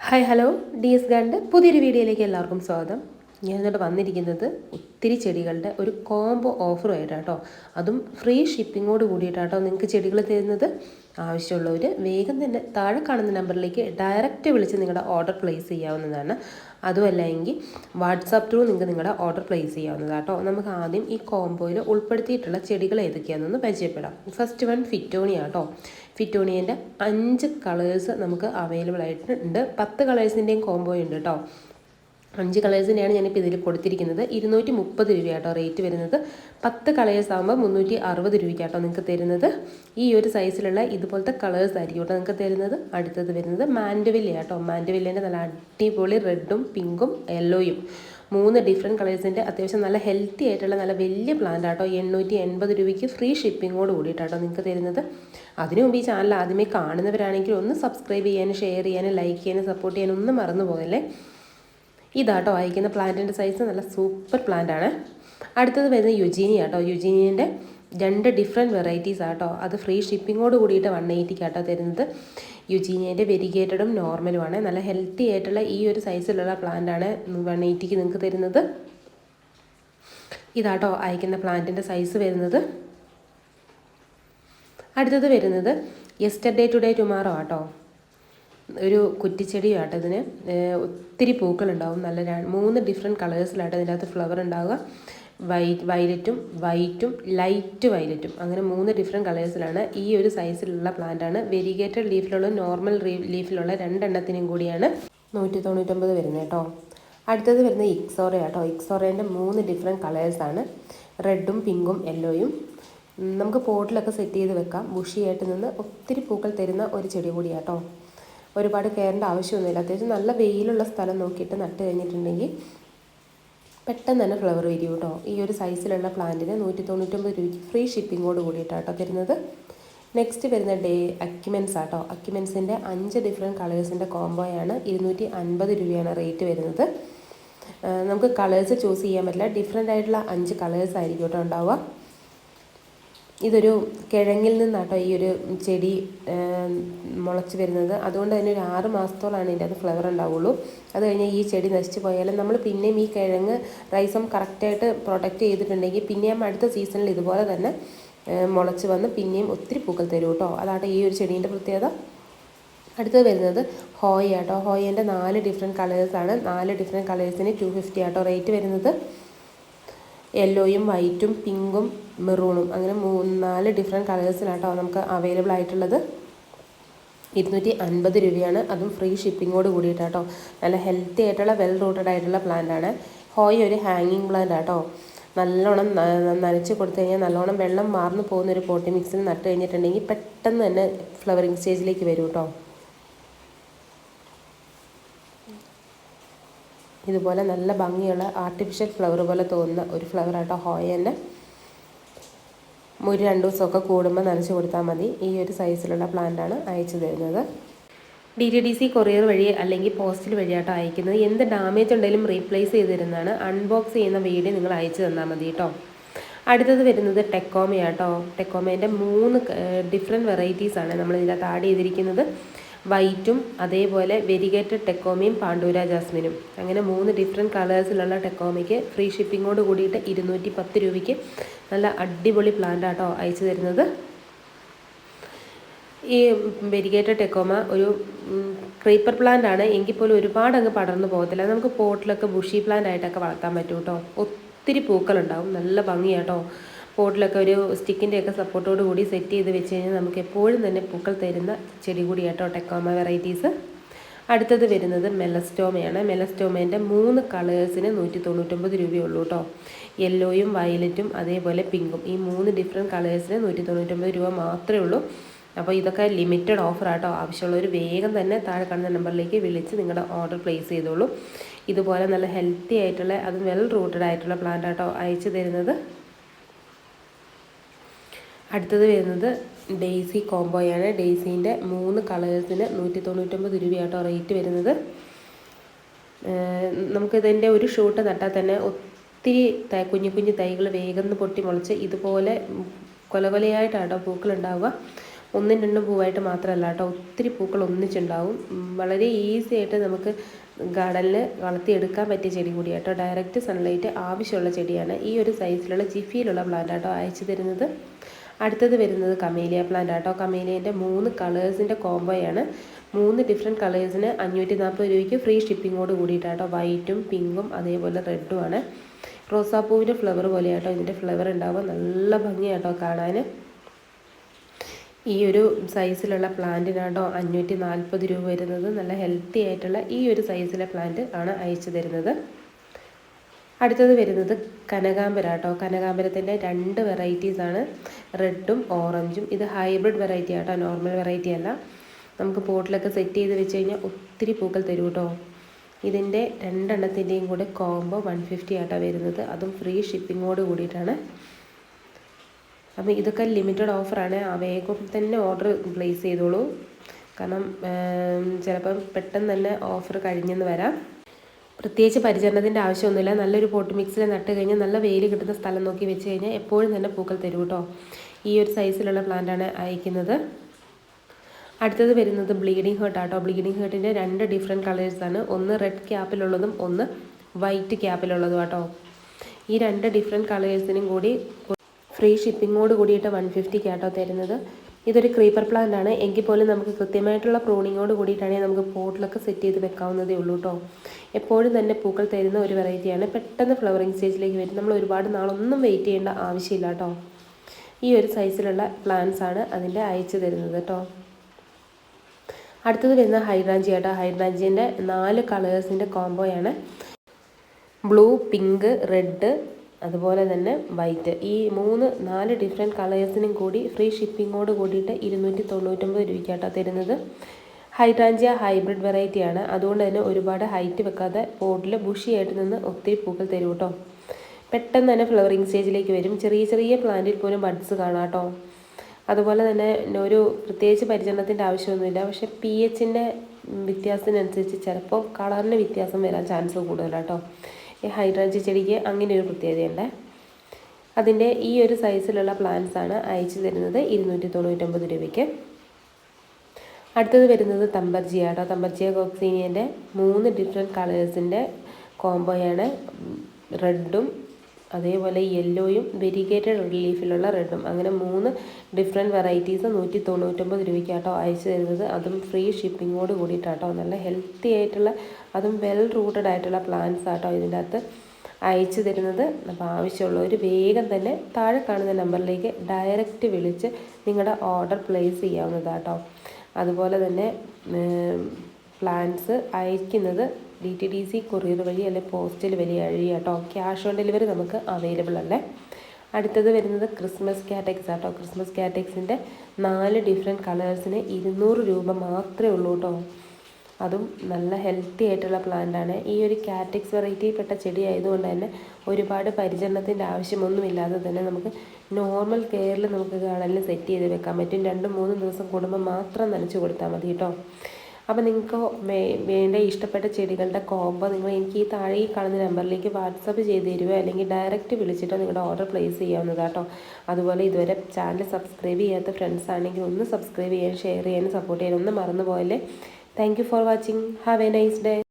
Hi hello D S ഗാൻഡ് പുതിയൊരു വീഡിയോയിലേക്ക് എല്ലാവർക്കും സ്വാഗതം. ഞാൻ ഇന്നിട്ട് വന്നിരിക്കുന്നത് ഒത്തിരി ചെടികളുടെ ഒരു കോംബോ ഓഫറുമായിട്ടാണ് കേട്ടോ അതും ഫ്രീ ഷിപ്പിങ്ങോട് കൂടിയിട്ടാട്ടോ നിങ്ങൾക്ക് ചെടികൾ തരുന്നത്. ആവശ്യമുള്ളവർ വേഗം തന്നെ താഴെ കാണുന്ന നമ്പറിലേക്ക് ഡയറക്റ്റ് വിളിച്ച് നിങ്ങളുടെ ഓർഡർ പ്ലേസ് ചെയ്യാവുന്നതാണ്. അതുമല്ല എങ്കിൽ വാട്സാപ്പ് ത്രൂ നിങ്ങൾക്ക് നിങ്ങളുടെ ഓർഡർ പ്ലേസ് ചെയ്യാവുന്നതാട്ടോ. നമുക്ക് ആദ്യം ഈ കോംബോയിൽ ഉൾപ്പെടുത്തിയിട്ടുള്ള ചെടികൾ ഏതൊക്കെയാണെന്ന് പരിചയപ്പെടാം. ഫസ്റ്റ് വൺ ഫിറ്റോണിയാട്ടോ ഫിറ്റോണിയന്റെ അഞ്ച് കളേഴ്സ് നമുക്ക് അവൈലബിൾ ആയിട്ടുണ്ട്. പത്ത് കളേഴ്സിന്റെയും കോംബോ ഉണ്ട് കേട്ടോ അഞ്ച് കളേഴ്സിന്റെയാണ് ഞാനിപ്പോൾ ഇതിൽ കൊടുത്തിരിക്കുന്നത്. ഇരുന്നൂറ്റി മുപ്പത് രൂപയാട്ടോ റേറ്റ് വരുന്നത്. പത്ത് കളേഴ്സ് ആകുമ്പോൾ മുന്നൂറ്റി അറുപത് രൂപയ്ക്കാട്ടോ നിങ്ങൾക്ക് തരുന്നത്. ഈ ഒരു സൈസിലുള്ള ഇതുപോലത്തെ കളേഴ്സ് ആയിരിക്കും കേട്ടോ നിങ്ങൾക്ക് തരുന്നത്. അടുത്തത് വരുന്നത് മാൻഡവില്ല കേട്ടോ മാൻഡവില്ലേന്റെ നല്ല അടിപൊളി റെഡും പിങ്കും യെല്ലോയും. മൂന്ന് ഡിഫറെന്റ് കളേഴ്സിന്റെ അത്യാവശ്യം നല്ല ഹെൽത്തി ആയിട്ടുള്ള നല്ല വലിയ പ്ലാന്റ് ആട്ടോ. എണ്ണൂറ്റി എൺപത് രൂപയ്ക്ക് ഫ്രീ ഷിപ്പിങ്ങോട് കൂടിയിട്ടാട്ടോ നിങ്ങൾക്ക് തരുന്നത്. അതിനു മുമ്പ് ഈ ചാനൽ ആദ്യമേ കാണുന്നവരാണെങ്കിൽ ഒന്ന് സബ്സ്ക്രൈബ് ചെയ്യാനും ഷെയർ ചെയ്യാനും ലൈക്ക് ചെയ്യാനും സപ്പോർട്ട് ചെയ്യാനും ഒന്നും മറന്നു പോകല്ലേ? ഇതാട്ടോ അയക്കുന്ന പ്ലാന്റിന്റെ സൈസ് നല്ല സൂപ്പർ പ്ലാന്റ് ആണ്. അടുത്തത് വരുന്നത് യുജീനി ആട്ടോ. യുജീനിയന്റെ രണ്ട് ഡിഫറെന്റ് വെറൈറ്റീസ് ആട്ടോ. അത് ഫ്രീ ഷിപ്പിങ്ങോട് കൂടിയിട്ട് വൺ എയ്റ്റിക്ക് ആട്ടോ തരുന്നത്. യുജീനിയന്റെ വെരിഗേറ്റഡും നോർമലുമാണ് നല്ല ഹെൽത്തി ആയിട്ടുള്ള ഈ ഒരു സൈസിലുള്ള പ്ലാന്റ് ആണ് വൺ എയ്റ്റിക്ക് നിങ്ങൾക്ക് തരുന്നത്. ഇതാട്ടോ അയക്കുന്ന പ്ലാന്റിന്റെ സൈസ് വരുന്നത്. അടുത്തത് വരുന്നത് യെസ്റ്റർഡേ ടുഡേ ടുമാറോ ആട്ടോ. ഒരു കുറ്റിച്ചെടി ആട്ടോ ഇതിന് ഒത്തിരി പൂക്കളുണ്ടാവും. നല്ല മൂന്ന് ഡിഫറെന്റ് കളേഴ്സിലായിട്ട് ഇതിന്റെ അകത്ത് ഫ്ലവർ ഉണ്ടാവുക. വൈറ്റ് വൈലറ്റും വൈറ്റും ലൈറ്റ് വൈലറ്റും അങ്ങനെ മൂന്ന് ഡിഫറെന്റ് കളേഴ്സിലാണ് ഈ ഒരു സൈസിലുള്ള പ്ലാന്റാണ് വെരിഗേറ്റഡ് ലീഫിലുള്ള നോർമൽ ലീഫിലുള്ള രണ്ടെണ്ണത്തിനും കൂടിയാണ് നൂറ്റി തൊണ്ണൂറ്റൊമ്പത് വരുന്നത് കേട്ടോ. അടുത്തത് വരുന്നത് ഇക്സോറ കേട്ടോ ഇക്സോറേന്റെ മൂന്ന് ഡിഫറെന്റ് കളേഴ്സാണ് റെഡും പിങ്കും യെല്ലോയും നമുക്ക് പോട്ടിലൊക്കെ സെറ്റ് ചെയ്ത് വെക്കാം. ബുഷിയായിട്ട് നിന്ന് ഒത്തിരി പൂക്കൾ തരുന്ന ഒരു ചെടി കൂടിയാട്ടോ. ഒരുപാട് കയറേണ്ട ആവശ്യമൊന്നുമില്ല. അത്യാവശ്യം നല്ല വെയിലുള്ള സ്ഥലം നോക്കിയിട്ട് നട്ട് കഴിഞ്ഞിട്ടുണ്ടെങ്കിൽ പെട്ടെന്ന് തന്നെ ഫ്ലവർ വരും കേട്ടോ. ഈ ഒരു സൈസിലുള്ള പ്ലാന്റിന് നൂറ്റി തൊണ്ണൂറ്റൊമ്പത് രൂപയ്ക്ക് ഫ്രീ ഷിപ്പിങ്ങോട് കൂടിയിട്ടാട്ടോ തരുന്നത്. നെക്സ്റ്റ് വരുന്ന ഡേ അക്യുമെൻസ് ആട്ടോ. അക്യുമെൻസിന്റെ അഞ്ച് ഡിഫറെന്റ് കളേഴ്സിന്റെ കോംബോയാണ് ഇരുന്നൂറ്റി അൻപത് രൂപയാണ് റേറ്റ് വരുന്നത്. നമുക്ക് കളേഴ്സ് ചൂസ് ചെയ്യാൻ പറ്റില്ല. ഡിഫറെന്റ് ആയിട്ടുള്ള അഞ്ച് കളേഴ്സ് ആയിരിക്കും കേട്ടോ ഉണ്ടാവുക. ഇതൊരു കിഴങ്ങിൽ നിന്നാട്ടോ ഈ ഒരു ചെടി മുളച്ച് വരുന്നത്. അതുകൊണ്ട് തന്നെ ഒരു ആറ് മാസത്തോളാണ് ഇതിന്റെ അത് ഫ്ലവർ ഉണ്ടാവുള്ളൂ. അത് കഴിഞ്ഞാൽ ഈ ചെടി നശിച്ചു പോയാലും നമ്മൾ പിന്നെയും ഈ കിഴങ്ങ് റൈസം കറക്റ്റായിട്ട് പ്രൊട്ടക്റ്റ് ചെയ്തിട്ടുണ്ടെങ്കിൽ പിന്നെയും അടുത്ത സീസണിൽ ഇതുപോലെ തന്നെ മുളച്ച് വന്ന് പിന്നെയും ഒത്തിരി പൂക്കൾ തരും കേട്ടോ. അതാണ് ഈ ഒരു ചെടീന്റെ പ്രത്യേകത. അടുത്തത് വരുന്നത് ഹോയ് ആട്ടോ. ഹോയേന്റെ നാല് ഡിഫറെന്റ് കളേഴ്സാണ് നാല് ഡിഫറെന്റ് കളേഴ്സിന് ടു ഫിഫ്റ്റി ആട്ടോ റേറ്റ് വരുന്നത്. യെല്ലോയും വൈറ്റും പിങ്കും മെറൂണും. അങ്ങനെ മൂന്ന് നാല് ഡിഫറെന്റ് കളേഴ്സിലാട്ടോ നമുക്ക് അവൈലബിൾ ആയിട്ടുള്ളത്. ഇരുന്നൂറ്റി അൻപത് രൂപയാണ്. അതും ഫ്രീ ഷിപ്പിങ്ങോട് കൂടിയിട്ടാട്ടോ. നല്ല ഹെൽത്തി ആയിട്ടുള്ള വെൽ റൂട്ടഡ് ആയിട്ടുള്ള പ്ലാന്റ് ആണ്. ഹോയ് ഒരു ഹാങ്ങിങ് പ്ലാന്റ് ആട്ടോ. നല്ലോണം നനച്ച് കൊടുത്തു കഴിഞ്ഞാൽ നല്ലോണം വെള്ളം മാർന്നു പോകുന്ന ഒരു പോട്ടി മിക്സിൽ നട്ട് കഴിഞ്ഞിട്ടുണ്ടെങ്കിൽ പെട്ടെന്ന് തന്നെ ഫ്ലവറിങ് സ്റ്റേജിലേക്ക് വരും കേട്ടോ ഇതുപോലെ നല്ല ഭംഗിയുള്ള ആർട്ടിഫിഷ്യൽ ഫ്ലവർ പോലെ തോന്നുന്ന ഒരു ഫ്ലവർ ആട്ടോ ഹോയന്റെ ഒരു രണ്ട് ദിവസമൊക്കെ കൂടുമ്പോൾ നനച്ച് കൊടുത്താൽ മതി. ഈ ഒരു സൈസിലുള്ള പ്ലാന്റാണ് അയച്ചു തരുന്നത്. D T D C courier വഴി അല്ലെങ്കിൽ പോസ്റ്റൽ വഴിയാട്ടോ അയക്കുന്നത്. എന്ത് ഡാമേജ് ഉണ്ടെങ്കിലും റീപ്ലേസ് ചെയ്ത് തരുന്നതാണ്. അൺബോക്സ് ചെയ്യുന്ന വീഡിയോ നിങ്ങൾ അയച്ചു തന്നാൽ മതി കേട്ടോ അടുത്തത് വരുന്നത് ടെക്കോമയാട്ടോ ടെക്കോമേന്റെ മൂന്ന് ഡിഫറെന്റ് വെറൈറ്റീസാണ് നമ്മൾ ഇതിനകത്ത് ആഡ് ചെയ്തിരിക്കുന്നത്. വൈറ്റും അതേപോലെ വെരിഗേറ്റഡ് ടെക്കോമിയും പാണ്ഡൂര ജാസ്മിനും. അങ്ങനെ മൂന്ന് ഡിഫറെന്റ് കളേഴ്സിലുള്ള ടെക്കോമിക്ക് ഫ്രീ ഷിപ്പിങ്ങോട് കൂടിയിട്ട് ഇരുന്നൂറ്റി പത്ത് രൂപയ്ക്ക് നല്ല അടിപൊളി പ്ലാന്റ് ആട്ടോ അയച്ചു തരുന്നത്. ഈ വെരിഗേറ്റഡ് ടെക്കോമ ഒരു ക്രീപ്പർ പ്ലാന്റ് ആണ്. എങ്കിൽ പോലും ഒരുപാട് അങ്ങ് പടർന്നു പോകത്തില്ല. നമുക്ക് പോട്ടിലൊക്കെ ബുഷി പ്ലാന്റ് ആയിട്ടൊക്കെ വളർത്താൻ പറ്റും കേട്ടോ ഒത്തിരി പൂക്കളുണ്ടാവും. നല്ല ഭംഗിയാട്ടോ പോട്ടിലൊക്കെ ഒരു സ്റ്റിക്കിന്റെയൊക്കെ സപ്പോർട്ടോട് കൂടി സെറ്റ് ചെയ്ത് വെച്ച് കഴിഞ്ഞാൽ നമുക്ക് എപ്പോഴും തന്നെ പൂക്കൾ തരുന്ന ചെടി കൂടിയാട്ടോ ടെക്കോമ വെറൈറ്റീസ്. അടുത്തത് വരുന്നത് മെലസ്റ്റോമയാണ്. മെലസ്റ്റോമേന്റെ മൂന്ന് കളേഴ്സിന് നൂറ്റി തൊണ്ണൂറ്റൊമ്പത് രൂപയുള്ളൂ കേട്ടോ യെല്ലോയും വയലറ്റും അതേപോലെ പിങ്കും. ഈ മൂന്ന് ഡിഫറെന്റ് കളേഴ്സിന് നൂറ്റി തൊണ്ണൂറ്റൊമ്പത് രൂപ മാത്രമേ ഉള്ളൂ. അപ്പോൾ ഇതൊക്കെ ലിമിറ്റഡ് ഓഫർ ആട്ടോ ആവശ്യമുള്ളവർ വേഗം തന്നെ താഴെ കാണുന്ന നമ്പറിലേക്ക് വിളിച്ച് നിങ്ങളുടെ ഓർഡർ പ്ലേസ് ചെയ്തോളൂ. ഇതുപോലെ നല്ല ഹെൽത്തി ആയിട്ടുള്ള അതും വെൽ റൂട്ടഡ് ആയിട്ടുള്ള പ്ലാന്റ് ആട്ടോ അയച്ചു തരുന്നത്. അടുത്തത് വരുന്നത് ഡെയ്സി കോംബോയാണ്. ഡെയ്സീന്റെ മൂന്ന് കളേഴ്സിന് നൂറ്റി തൊണ്ണൂറ്റൊമ്പത് രൂപയാട്ടോ റേറ്റ് വരുന്നത്. നമുക്കിതിന്റെ ഒരു ഷൂട്ട് നട്ടാൽ തന്നെ ഒത്തിരി തൈ കുഞ്ഞു കുഞ്ഞു തൈകൾ വേഗം പൊട്ടി മുളച്ച് ഇതുപോലെ കൊല കൊലയായിട്ടാട്ടോ പൂക്കളുണ്ടാവുക? ഒന്നും രണ്ടും പൂവായിട്ട് മാത്രമല്ല കേട്ടോ. ഒത്തിരി പൂക്കൾ ഒന്നിച്ചുണ്ടാവും. വളരെ ഈസി ആയിട്ട് നമുക്ക് ഗാർഡനിൽ വളർത്തിയെടുക്കാൻ പറ്റിയ ചെടി കൂടിയാട്ടോ ഡയറക്റ്റ് സൺലൈറ്റ് ആവശ്യമുള്ള ചെടിയാണ്. ഈ ഒരു സൈസിലുള്ള ജിഫിയിലുള്ള പ്ലാന്റ് ആട്ടോ അയച്ചു തരുന്നത്. അടുത്തത് വരുന്നത് കമേലിയ പ്ലാന്റ് ആട്ടോ. കമേലിയന്റെ മൂന്ന് കളേഴ്സിന്റെ കോംബോയാണ് മൂന്ന് ഡിഫറെന്റ് കളേഴ്സിന് അഞ്ഞൂറ്റി നാൽപ്പത് രൂപയ്ക്ക് ഫ്രീ ഷിപ്പിങ്ങോട് കൂടിയിട്ടാട്ടോ. വൈറ്റും പിങ്കും അതേപോലെ റെഡും ആണ്. റോസാപ്പൂവിന്റെ ഫ്ലവർ പോലെയാട്ടോ ഇതിന്റെ ഫ്ലവർ ഉണ്ടാവുക. നല്ല ഭംഗിയാട്ടോ കാണാൻ ഈ ഒരു സൈസിലുള്ള പ്ലാന്റിനാട്ടോ അഞ്ഞൂറ്റി നാൽപ്പത് രൂപ വരുന്നത്. നല്ല ഹെൽത്തി ആയിട്ടുള്ള ഈ ഒരു സൈസിലെ പ്ലാന്റ് ആണ് അയച്ചു തരുന്നത്. അടുത്തത് വരുന്നത് കനകാമ്പര കേട്ടോ കനകാമ്പരത്തിന്റെ രണ്ട് വെറൈറ്റീസ് ആണ്. റെഡും ഓറഞ്ചും ഇത് ഹൈബ്രിഡ് വെറൈറ്റി ആട്ടോ. നോർമൽ വെറൈറ്റി അല്ല. നമുക്ക് പോട്ടിലൊക്കെ സെറ്റ് ചെയ്ത് വെച്ച് കഴിഞ്ഞാൽ ഒത്തിരി പൂക്കൾ തരും കേട്ടോ. ഇതിന്റെ രണ്ടെണ്ണത്തിന്റെയും കൂടെ കോംബോ വൺ ഫിഫ്റ്റി ആട്ടോ വരുന്നത്. അതും ഫ്രീ ഷിപ്പിങ്ങോട് കൂടിയിട്ടാണ്. അപ്പോൾ ഇതൊക്കെ ലിമിറ്റഡ് ഓഫറാണ് വേഗം തന്നെ ഓർഡർ പ്ലേസ് ചെയ്തോളൂ. കാരണം ചിലപ്പം പെട്ടെന്ന് തന്നെ ഓഫർ കഴിഞ്ഞെന്ന് വരാം. പ്രത്യേകിച്ച് പരിചരണത്തിന്റെ ആവശ്യമൊന്നുമില്ല. നല്ലൊരു പോട്ട് മിക്സിൽ നട്ട് കഴിഞ്ഞാൽ നല്ല വെയിൽ കിട്ടുന്ന സ്ഥലം നോക്കി വെച്ച് കഴിഞ്ഞാൽ എപ്പോഴും തന്നെ പൂക്കൾ തരും കേട്ടോ. ഈ ഒരു സൈസിലുള്ള പ്ലാന്റാണ് അയക്കുന്നത്. അടുത്തത് വരുന്നത് ബ്ലീഡിങ് ഹേർട്ട് ആട്ടോ. ബ്ലീഡിങ് ഹേർട്ടിന്റെ രണ്ട് ഡിഫറെന്റ് കളേഴ്സാണ് ഒന്ന് റെഡ് ക്യാപ്പിലുള്ളതും ഒന്ന് വൈറ്റ് ക്യാപ്പിലുള്ളതും ആട്ടോ. ഈ രണ്ട് ഡിഫറെന്റ് കളേഴ്സിനും കൂടി ഫ്രീ ഷിപ്പിങ്ങോട് കൂടിയിട്ട് വൺ ഫിഫ്റ്റിക്ക് ആട്ടോ തരുന്നത്. ഇതൊരു ക്രീപ്പർ പ്ലാന്റ് ആണ്. എങ്കിൽ പോലും നമുക്ക് കൃത്യമായിട്ടുള്ള പ്രൂണിങ്ങോട് കൂടിയിട്ടാണെങ്കിൽ നമുക്ക് പോട്ടിലൊക്കെ സെറ്റ് ചെയ്ത് വെക്കാവുന്നതേ ഉള്ളൂ കേട്ടോ എപ്പോഴും തന്നെ പൂക്കൾ തരുന്ന ഒരു വെറൈറ്റിയാണ് പെട്ടെന്ന് ഫ്ലവറിങ് സ്റ്റേജിലേക്ക് വരും. നമ്മൾ ഒരുപാട് നാളൊന്നും വെയിറ്റ് ചെയ്യേണ്ട ആവശ്യമില്ല കേട്ടോ ഈ ഒരു സൈസിലുള്ള പ്ലാന്റ്സ് ആണ് അതിന്റെ അയച്ചു തരുന്നത് കേട്ടോ അടുത്തത് വരുന്ന ഹൈഡ്രാഞ്ചി കേട്ടോ ഹൈഡ്രാഞ്ചിന്റെ നാല് കളേഴ്സിന്റെ കോംബോയാണ് ബ്ലൂ പിങ്ക് റെഡ് അതുപോലെ തന്നെ വൈറ്റ്. ഈ മൂന്ന് നാല് ഡിഫറെന്റ് കളേഴ്സിനും കൂടി ഫ്രീ ഷിപ്പിങ്ങോട് കൂടിയിട്ട് ഇരുന്നൂറ്റി തൊണ്ണൂറ്റൊമ്പത് രൂപയ്ക്കാട്ടോ തരുന്നത്. ഹൈഡ്രാഞ്ചിയ ഹൈബ്രിഡ് വെറൈറ്റിയാണ് അതുകൊണ്ട് തന്നെ ഒരുപാട് ഹൈറ്റ് വെക്കാതെ പോട്ടിൽ ബുഷിയായിട്ട് നിന്ന് ഒത്തിരി പൂക്കൾ തരും കേട്ടോ പെട്ടെന്ന് തന്നെ ഫ്ലവറിങ് സ്റ്റേജിലേക്ക് വരും. ചെറിയ ചെറിയ പ്ലാന്റിൽ പോലും ബഡ്സ് കാണാം അതുപോലെ തന്നെ ഒരു പ്രത്യേകിച്ച് പരിചരണത്തിന്റെ ആവശ്യമൊന്നുമില്ല. പക്ഷേ പി എച്ചിന്റെ വ്യത്യാസത്തിനനുസരിച്ച് ചിലപ്പോൾ കളറിന് വ്യത്യാസം വരാൻ ചാൻസ് കൂടുതലാണ് കേട്ടോ ഈ ഹൈഡ്രാഞ്ചി ചെടിക്ക് അങ്ങനെ ഒരു പ്രത്യേകതയുണ്ട്. അതിന്റെ ഈ ഒരു സൈസിലുള്ള പ്ലാന്റ്സ് ആണ് അയച്ചു തരുന്നത് ഇരുന്നൂറ്റി തൊണ്ണൂറ്റൊമ്പത് രൂപയ്ക്ക്. അടുത്തത് വരുന്നത് തമ്പർജിയ കേട്ടോ. തമ്പർജിയ കോക്സീനിയന്റെ മൂന്ന് ഡിഫറെന്റ് കളേഴ്സിന്റെ കോംബോയാണ് റെഡും അതേപോലെ യെല്ലോയും വെരിഗേറ്റഡ് റിലീഫിലുള്ള റെഡും അങ്ങനെ മൂന്ന് ഡിഫറെന്റ് വെറൈറ്റീസ് നൂറ്റി തൊണ്ണൂറ്റൊമ്പത് രൂപയ്ക്കാട്ടോ അയച്ചു തരുന്നത്. അതും ഫ്രീ ഷിപ്പിങ്ങോട് കൂടിയിട്ടാട്ടോ. നല്ല ഹെൽത്തി ആയിട്ടുള്ള അതും വെൽ റൂട്ടഡ് ആയിട്ടുള്ള പ്ലാന്റ്സ് ആട്ടോ ഇതിന്റെ അകത്ത് അയച്ചു തരുന്നത്. അപ്പോൾ ആവശ്യമുള്ളവർ വേഗം തന്നെ താഴെ കാണുന്ന നമ്പറിലേക്ക് ഡയറക്റ്റ് വിളിച്ച് നിങ്ങളുടെ ഓർഡർ പ്ലേസ് ചെയ്യാവുന്നതാട്ടോ. അതുപോലെ തന്നെ പ്ലാന്റ്സ് അയക്കുന്നത് D T D C courier വഴി അല്ലെങ്കിൽ പോസ്റ്റൽ വഴി കേട്ടോ ക്യാഷ് ഓൺ ഡെലിവറി നമുക്ക് അവൈലബിൾ അല്ലേ? അടുത്തത് വരുന്നത് ക്രിസ്മസ് കാറ്റക്സ് ആട്ടോ. ക്രിസ്മസ് കാറ്റക്സിന്റെ നാല് ഡിഫറെന്റ് കളേഴ്സിന് ഇരുന്നൂറ് രൂപ മാത്രമേ ഉള്ളൂ കേട്ടോ അതും നല്ല ഹെൽത്തി ആയിട്ടുള്ള പ്ലാന്റാണ് ഈ ഒരു കാറ്റക്സ് വെറൈറ്റിയിൽപ്പെട്ട ചെടി ആയതുകൊണ്ട് തന്നെ ഒരുപാട് പരിചരണത്തിന്റെ ആവശ്യമൊന്നുമില്ലാതെ തന്നെ നമുക്ക് നോർമൽ കെയറിൽ നമുക്ക് കാണലിന് സെറ്റ് ചെയ്ത് വെക്കാൻ പറ്റും രണ്ടും മൂന്നും ദിവസം കൂടുമ്പോൾ മാത്രം നനച്ചു കൊടുത്താൽ മതി കേട്ടോ അപ്പോൾ നിങ്ങൾക്ക് വേണ്ട ഇഷ്ടപ്പെട്ട ചെടികളുടെ കോംബോ നിങ്ങൾ എനിക്ക് ഈ താഴെ ഈ കാണുന്ന നമ്പറിലേക്ക് വാട്സപ്പ് ചെയ്ത് തരുമോ അല്ലെങ്കിൽ ഡയറക്റ്റ് വിളിച്ചിട്ടോ നിങ്ങളുടെ ഓർഡർ പ്ലേസ് ചെയ്യാവുന്നതാട്ടോ അതുപോലെ ഇതുവരെ ചാനൽ സബ്സ്ക്രൈബ് ചെയ്യാത്ത ഫ്രണ്ട്സ് ആണെങ്കിൽ ഒന്ന് സബ്സ്ക്രൈബ് ചെയ്യാൻ ഷെയർ ചെയ്യാനും സപ്പോർട്ട് ചെയ്യാനും ഒന്ന് മറന്നു പോയല്ലേ thank for watching have a nice day